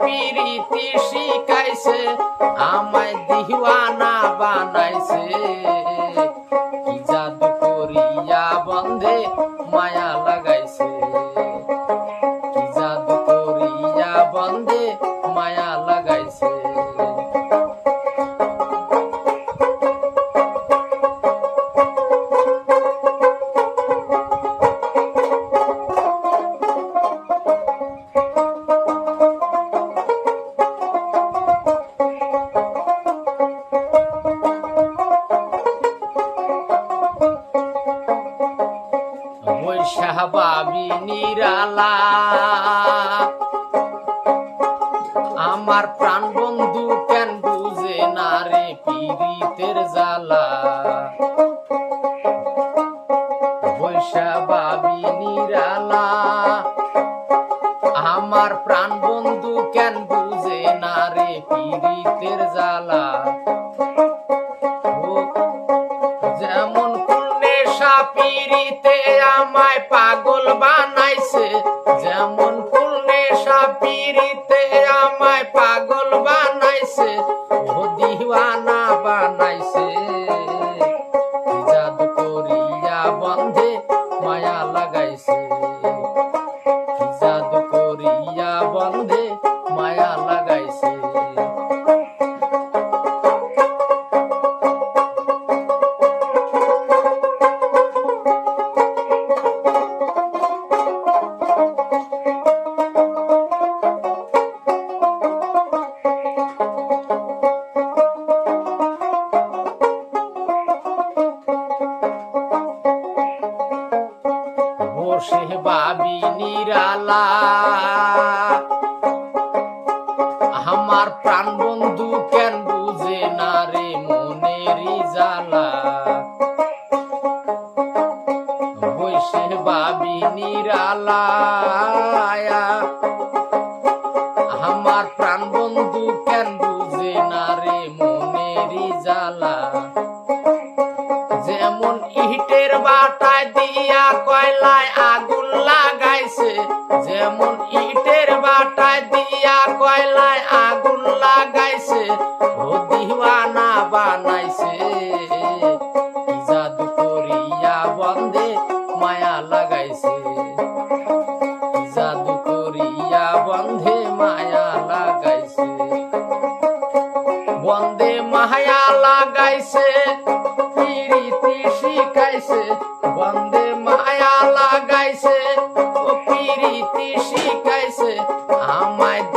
পিরিতি শিখাইছে আমায় দিওয়ানা বানাইছে। বৈশাবাবি নিরালা। আমার প্রাণ বন্ধু কেন বুঝে না রে পীড়িতের জ্বালা? বৈশাবাবি নিরালা। আমার প্রাণ বন্ধু কেন বুঝে না রে পীড়িতের জ্বালা? আমায় পাগল বানাইছে। যেমন ফুল নেশা পিড়িতে আমায় পাগল বানাইছে। ও দিওয়ানা বানাইছে জাদু করিয়া বন্ধে মায়া বাবি নিরালা আমার প্রাণ বন্ধু কেন বুঝে না রে মনের জালা বসে বাবি নিরালা বাটায় দিয়া কয়লায় আগুন লাগাইছে। যেমন ইটের বাটায় দিয়া কয়লায় আগুন লাগাইছে, ও দিওয়ানা বানাইছে। জাদু করিয়া বন্ধে মায়া লাগাইছে। জাদু করিয়া বন্ধে মায়া লাগাইছে। বন্দে মায়া লাগাইছে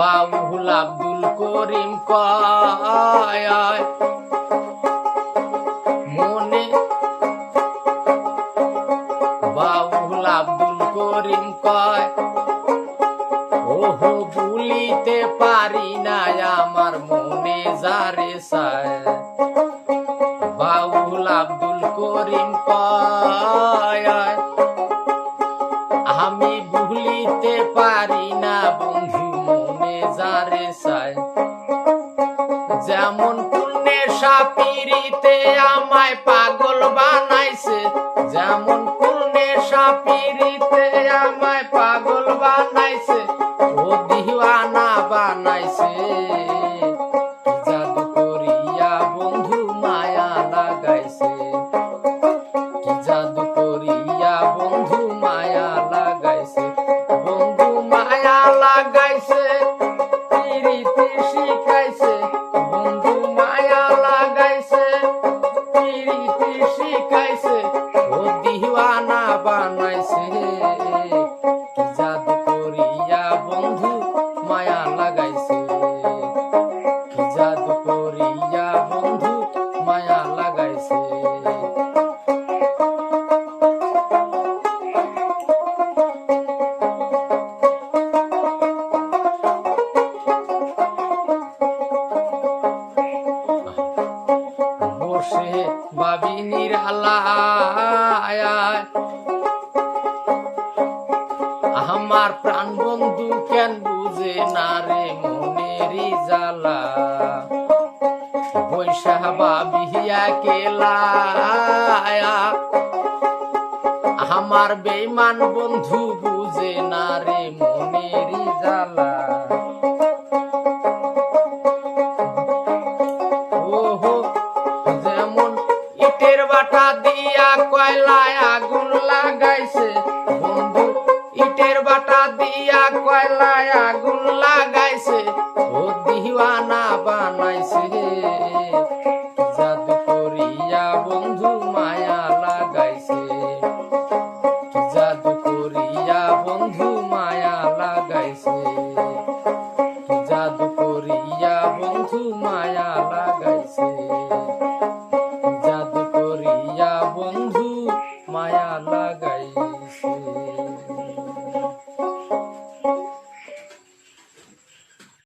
বাবুল আব্দুল করিম মনে বাবুল আব্দুল করিম কয়, ওহো ভুলিতে পারি না আমার মনে যারে সায় বাউল আব্দুল করিম কয় আমি ভুলিতে পারি না বন্ধু পুণ্যে সাপিরিতে আমায় পাগল বানাইছে। যেমন পুণ্যে সাপিরিতে আমায় পাগল বানাইছে, ও দিওয়ানা বানাইছে। বন্ধু মায়া লাগাইছে। কি জাদু বন্ধু মায়া লাগাইছে, বন্ধু মায়া লাগাইছে। বানাইছে জাদু করিয়া বন্ধু মায়া লাগাইছে? জাদু করিয়া বন্ধু মায়া লাগাইছে বাবিনীর হালায় আমার প্রাণ বন্ধু কেন বুঝে না রে মনেরই জ্বালা? বৈশাখ বাবিয়া কেলা আমার বেইমান বন্ধু বুঝে না রে জ্বালা। ওহো, যেমন ইটের বাটা দিয়া কয়লায় দিয়া কয়লায় আগুন লাগাইছে।